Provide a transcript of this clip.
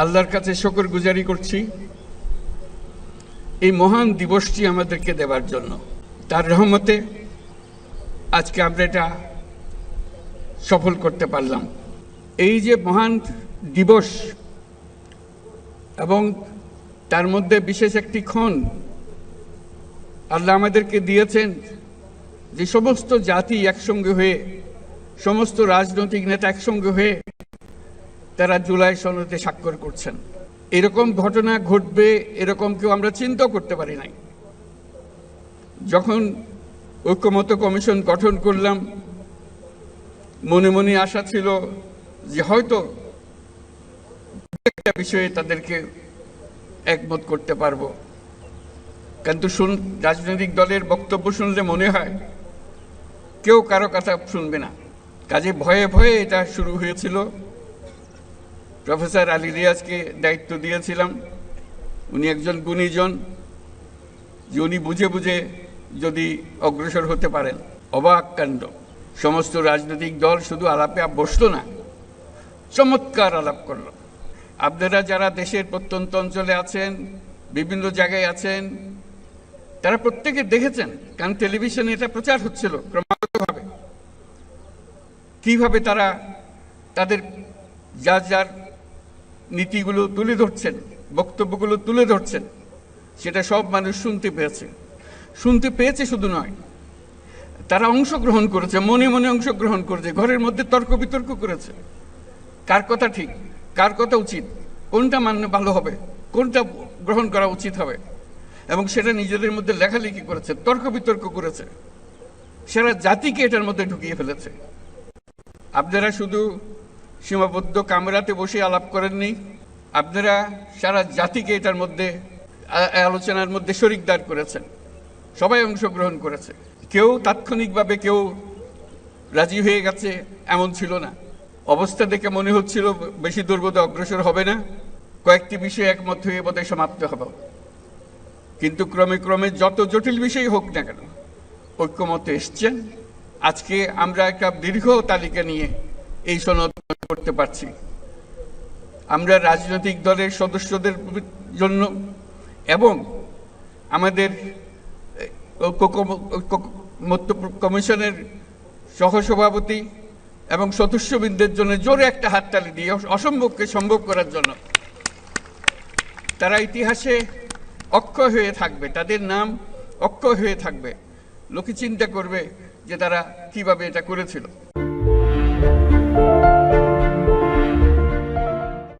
আল্লাহর কাছে শকর গুজারি করছি। এই মহান দিবসটি আমাদেরকে দেওয়ার জন্য। তার রহমতে আজকে আমরা এটা সফল করতে পারলাম। এই যে মহান দিবস এবং তার মধ্যে বিশেষ একটি ক্ষণ আল্লাহ আমাদেরকে দিয়েছেন যে সমস্ত জাতি একসঙ্গে হয়ে, সমস্ত রাজনৈতিক নেতা একসঙ্গে হয়ে তারা জুলাই সনদে স্বাক্ষর করছেন। এরকম ঘটনা ঘটবে, এরকম কেউ আমরা চিন্তা করতে পারি নাই। যখন ঐক্যমত কমিশন গঠন করলাম, মনে মনে আশা ছিল যে হয়তো একটা বিষয়ে তাদেরকে একমত করতে পারব। কিন্তু শুন, রাজনৈতিক দলের বক্তব্য শুনলে মনে হয় কেউ কারও কথা শুনবে না। কাজে ভয়ে ভয়ে এটা শুরু হয়েছিল। প্রফেসর আলী রিয়াজকে দায়িত্ব দিয়েছিলাম। উনি একজন গুণীজন। যে উনি বুঝে বুঝে যদি অগ্রসর হতে পারেন, অবাক কাণ্ড। সমস্ত রাজনৈতিক দল শুধু আলাপে বসল না, চমৎকার আলাপ করল। আপনারা যারা দেশের প্রত্যন্ত অঞ্চলে আছেন, বিভিন্ন জায়গায় আছেন, তারা প্রত্যেকে দেখেছেন কারণ টেলিভিশনে এটা প্রচার হচ্ছিল ক্রমাগতভাবে। কীভাবে তারা, তাদের যার যার নীতিগুলো তুলে ধরছেন, বক্তব্যগুলো তুলে ধরছেন, সেটা সব মানুষ শুনতে পেয়েছে। শুনতে পেয়েছে শুধু নয়, তারা অংশগ্রহণ করেছে, মনে মনে অংশগ্রহণ করেছে, ঘরের মধ্যে তর্ক বিতর্ক করেছে। কার কথা ঠিক, কার কথা উচিত, কোনটা মান্য ভালো হবে, কোনটা গ্রহণ করা উচিত হবে, এবং সেটা নিজেদের মধ্যে লেখালেখি করেছে, তর্ক বিতর্ক করেছে। সেরা জাতিকে এটার মধ্যে ঢুকিয়ে ফেলেছে। আপনারা শুধু সীমাবদ্ধ কামরাতে বসে আলাপ করেননি। আপনারা সারা জাতিকে এটার মধ্যে আলোচনার মধ্যে শরিকদার করেছেন। সবাই অংশগ্রহণ করেছে। কেউ তাৎক্ষণিকভাবে কেউ রাজি হয়ে গেছে এমন ছিল না। অবস্থা দেখে মনে হচ্ছিল বেশি দুর্বোধ অগ্রসর হবে না। কয়েকটি বিষয় একমত হয়ে বোধহয় সমাপ্ত হবে। কিন্তু ক্রমে ক্রমে যত জটিল বিষয় হোক না কেন, ঐক্যমতে এসছেন। আজকে আমরা একটা দীর্ঘ তালিকা নিয়ে এই সনদ করতে পারছি। আমরা রাজনৈতিক দলের সদস্যদের জন্য এবং আমাদের কমিশনের সহসভাপতি এবং সদস্যবৃন্দের জন্য জোরে একটা হাততালি দিয়ে অসম্ভবকে সম্ভব করার জন্য। তারা ইতিহাসে অক্ষয় হয়ে থাকবে, তাদের নাম অক্ষয় হয়ে থাকবে। লোকে চিন্তা করবে যে তারা কীভাবে এটা করেছিল।